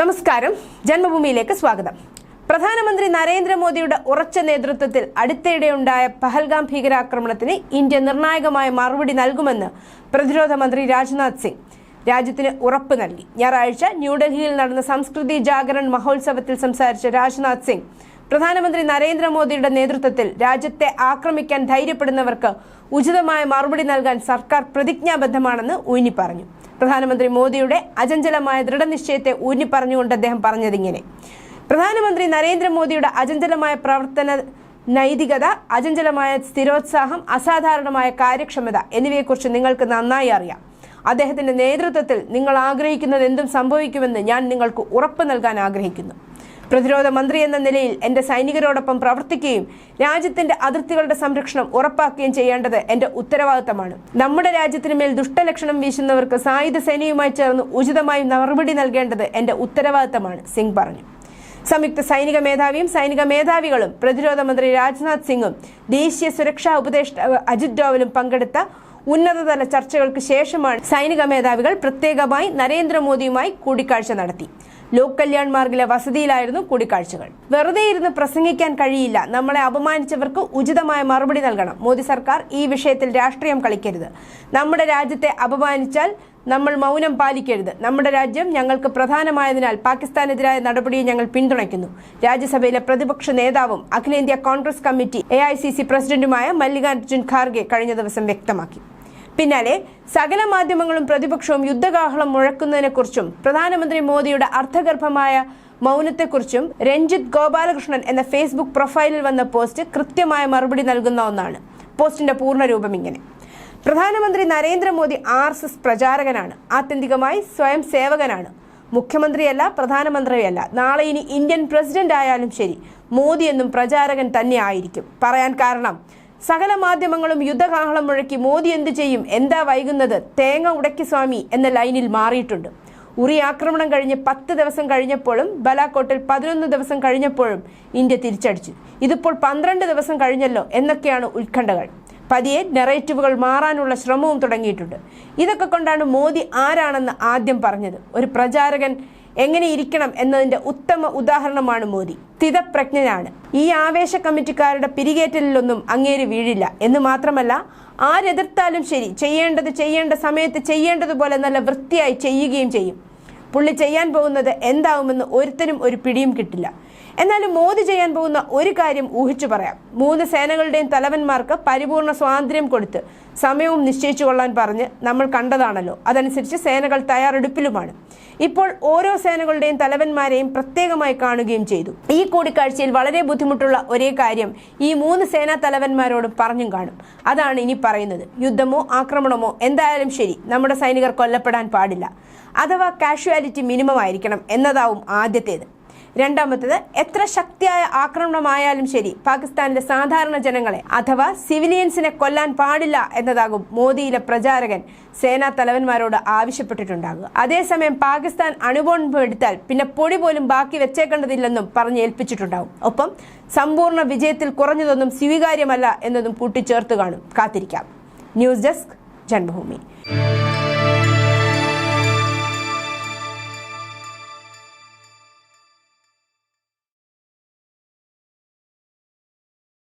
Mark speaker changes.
Speaker 1: നമസ്കാരം. ജന്മഭൂമിയിലേക്ക് സ്വാഗതം. പ്രധാനമന്ത്രി നരേന്ദ്രമോദിയുടെ ഉറച്ച നേതൃത്വത്തിൽ അടുത്തിടെയുണ്ടായ പഹൽഗാം ഭീകരാക്രമണത്തിന് ഇന്ത്യ നിർണായകമായ മറുപടി നൽകുമെന്ന് പ്രതിരോധ മന്ത്രി രാജ്നാഥ് സിംഗ് രാജ്യത്തിന് ഉറപ്പ് നൽകി. ഞായറാഴ്ച ന്യൂഡൽഹിയിൽ നടന്ന സംസ്കൃതി ജാഗരൺ മഹോത്സവത്തിൽ സംസാരിച്ച രാജ്നാഥ് സിംഗ് പ്രധാനമന്ത്രി നരേന്ദ്രമോദിയുടെ നേതൃത്വത്തിൽ രാജ്യത്തെ ആക്രമിക്കാൻ ധൈര്യപ്പെടുന്നവർക്ക് ഉചിതമായ മറുപടി നൽകാൻ സർക്കാർ പ്രതിജ്ഞാബദ്ധമാണെന്ന് ഊന്നി പറഞ്ഞു പ്രധാനമന്ത്രി മോദിയുടെ അചഞ്ചലമായ ദൃഢനിശ്ചയത്തെ ഊന്നി പറഞ്ഞുകൊണ്ട് അദ്ദേഹം പറഞ്ഞതിങ്ങനെ. പ്രധാനമന്ത്രി നരേന്ദ്രമോദിയുടെ അചഞ്ചലമായ പ്രവർത്തന നൈതികത അചഞ്ചലമായ സ്ഥിരോത്സാഹം അസാധാരണമായ കാര്യക്ഷമത എന്നിവയെക്കുറിച്ച് നിങ്ങൾക്ക് നന്നായി അറിയാം. അദ്ദേഹത്തിന്റെ നേതൃത്വത്തിൽ നിങ്ങൾ ആഗ്രഹിക്കുന്നത് എന്തും സംഭവിക്കുമെന്ന് ഞാൻ നിങ്ങൾക്ക് ഉറപ്പ് നൽകാൻ ആഗ്രഹിക്കുന്നു. പ്രതിരോധ മന്ത്രി എന്ന നിലയിൽ എന്റെ സൈനികരോടൊപ്പം പ്രവർത്തിക്കുകയും രാജ്യത്തിന്റെ അതിർത്തികളുടെ സംരക്ഷണം ഉറപ്പാക്കുകയും ചെയ്യേണ്ടത് എന്റെ ഉത്തരവാദിത്തമാണ്. നമ്മുടെ രാജ്യത്തിന് മേൽ ദുഷ്ടലക്ഷണം വീശുന്നവർക്ക് സായുധ സേനയുമായി ചേർന്ന് ഉചിതമായി മറുപടി നൽകേണ്ടത് എന്റെ ഉത്തരവാദിത്തമാണ് സിംഗ് പറഞ്ഞു. സംയുക്ത സൈനിക മേധാവിയും സൈനിക മേധാവികളും പ്രതിരോധ മന്ത്രി രാജ്നാഥ് സിംഗും ദേശീയ സുരക്ഷാ ഉപദേഷ്ടാവ് അജിത് ഡോവലും പങ്കെടുത്ത ഉന്നതതല ചർച്ചകൾക്ക് ശേഷമാണ് സൈനിക മേധാവികൾ പ്രത്യേകമായി നരേന്ദ്രമോദിയുമായി കൂടിക്കാഴ്ച നടത്തി. ലോക് കല്യാൺ മാർഗിലെ വസതിയിലായിരുന്നു കൂടിക്കാഴ്ചകൾ. വെറുതെ ഇരുന്ന് പ്രസംഗിക്കാൻ കഴിയില്ല. നമ്മളെ അപമാനിച്ചവർക്ക് ഉചിതമായ മറുപടി നൽകണം. മോദി സർക്കാർ ഈ വിഷയത്തിൽ രാഷ്ട്രീയം കളിക്കരുത്. നമ്മുടെ രാജ്യത്തെ അപമാനിച്ചാൽ നമ്മൾ മൗനം പാലിക്കരുത്. നമ്മുടെ രാജ്യം ഞങ്ങൾക്ക് പ്രധാനമായതിനാൽ പാകിസ്ഥാനെതിരായ നടപടിയെ ഞങ്ങൾ പിന്തുണയ്ക്കുന്നു. രാജ്യസഭയിലെ പ്രതിപക്ഷ നേതാവും അഖിലേന്ത്യാ കോൺഗ്രസ് കമ്മിറ്റി എ പ്രസിഡന്റുമായ മല്ലികാർജുൻ ഖാർഗെ കഴിഞ്ഞ ദിവസം വ്യക്തമാക്കി. പിന്നാലെ സകല മാധ്യമങ്ങളും പ്രതിപക്ഷവും യുദ്ധകാഹളം മുഴക്കുന്നതിനെക്കുറിച്ചും പ്രധാനമന്ത്രി മോദിയുടെ അർത്ഥഗർഭമായ മൗനത്തെക്കുറിച്ചും രഞ്ജിത്ത് ഗോപാലകൃഷ്ണൻ എന്ന ഫേസ്ബുക്ക് പ്രൊഫൈലിൽ വന്ന പോസ്റ്റ് കൃത്യമായ മറുപടി നൽകുന്ന ഒന്നാണ്. പോസ്റ്റിന്റെ പൂർണരൂപം ഇങ്ങനെ. പ്രധാനമന്ത്രി നരേന്ദ്രമോദി ആർ എസ് എസ് പ്രചാരകനാണ്. ആത്യന്തികമായി സ്വയം സേവകനാണ്. മുഖ്യമന്ത്രിയല്ല പ്രധാനമന്ത്രിയല്ല. നാളെ ഇനി ഇന്ത്യൻ പ്രസിഡന്റ് ആയാലും ശരി മോദി എന്നും പ്രചാരകൻ തന്നെ ആയിരിക്കും. പറയാൻ കാരണം സകല മാധ്യമങ്ങളും യുദ്ധകാഹളം മുഴക്കി മോദി എന്തു ചെയ്യും? എന്താ വൈകുന്നത്? തേങ്ങ ഉടക്കി സ്വാമി എന്ന ലൈനിൽ മാറിയിട്ടുണ്ട്. ഉറി ആക്രമണം കഴിഞ്ഞ് പത്ത് ദിവസം കഴിഞ്ഞപ്പോഴും ബലാക്കോട്ടിൽ പതിനൊന്ന് ദിവസം കഴിഞ്ഞപ്പോഴും ഇന്ത്യ തിരിച്ചടിച്ചു. ഇതിപ്പോൾ പന്ത്രണ്ട് ദിവസം കഴിഞ്ഞല്ലോ എന്നൊക്കെയാണ് ഉത്കണ്ഠകൾ. പതിയെ നെറേറ്റീവുകൾ മാറാനുള്ള ശ്രമവും തുടങ്ങിയിട്ടുണ്ട്. ഇതൊക്കെ കൊണ്ടാണ് മോദി ആരാണെന്ന് ആദ്യം പറഞ്ഞത്. ഒരു പ്രചാരകൻ എങ്ങനെ ഇരിക്കണം എന്നതിന്റെ ഉത്തമ ഉദാഹരണമാണ് മോദി. സ്ഥിതപ്രജ്ഞനാണ്. ഈ ആവേശ കമ്മിറ്റിക്കാരുടെ പിരികേറ്റലിലൊന്നും അങ്ങേര് വീഴില്ല. എന്ന് മാത്രമല്ല ആരെതിർത്താലും ശരി ചെയ്യേണ്ടത് ചെയ്യേണ്ട സമയത്ത് ചെയ്യേണ്ടതുപോലെ നല്ല വൃത്തിയായി ചെയ്യുകയും ചെയ്യും. പുള്ളി ചെയ്യാൻ പോകുന്നത് എന്താവുമെന്ന് ഒരുത്തനും ഒരു പിടിയും കിട്ടില്ല. എന്നാലും മോദി ചെയ്യാൻ പോകുന്ന ഒരു കാര്യം ഊഹിച്ചു പറയാം. മൂന്ന് സേനകളുടെയും തലവന്മാർക്ക് പരിപൂർണ സ്വാതന്ത്ര്യം കൊടുത്ത് സമയവും നിശ്ചയിച്ചു കൊള്ളാൻ പറഞ്ഞ് നമ്മൾ കണ്ടതാണല്ലോ. അതനുസരിച്ച് സേനകൾ തയ്യാറെടുപ്പിലുമാണ്. ഇപ്പോൾ ഓരോ സേനകളുടെയും തലവന്മാരെയും പ്രത്യേകമായി കാണുകയും ചെയ്തു. ഈ കൂടിക്കാഴ്ചയിൽ വളരെ ബുദ്ധിമുട്ടുള്ള ഒരേ കാര്യം ഈ മൂന്ന് സേനാ തലവന്മാരോടും പറഞ്ഞും കാണും. അതാണ് ഇനി പറയുന്നത്. യുദ്ധമോ ആക്രമണമോ എന്തായാലും ശരി നമ്മുടെ സൈനികർ കൊല്ലപ്പെടാൻ പാടില്ല. അഥവാ കാഷ്വാലിറ്റി മിനിമം ആയിരിക്കണം എന്നതാവും ആദ്യത്തേത്. രണ്ടാമത്തത് എത്ര ശക്തിയായ ആക്രമണമായാലും ശരി പാകിസ്ഥാനിലെ സാധാരണ ജനങ്ങളെ അഥവാ സിവിലിയൻസിനെ കൊല്ലാൻ പാടില്ല എന്നതാകും മോദിയിലെ പ്രചാരകൻ സേനാ തലവന്മാരോട് ആവശ്യപ്പെട്ടിട്ടുണ്ടാകുക അതേസമയം പാകിസ്ഥാൻ അണുബോംബ് എടുത്താൽ പിന്നെ പൊടി പോലും ബാക്കി വെച്ചേക്കേണ്ടതില്ലെന്നും പറഞ്ഞ് ഏൽപ്പിച്ചിട്ടുണ്ടാകും ഒപ്പം സമ്പൂർണ വിജയത്തിൽ കുറഞ്ഞതൊന്നും സ്വീകാര്യമല്ല എന്നതും കൂട്ടിച്ചേർത്ത് കാണും. കാത്തിരിക്കാം. News desk Janmabhumi.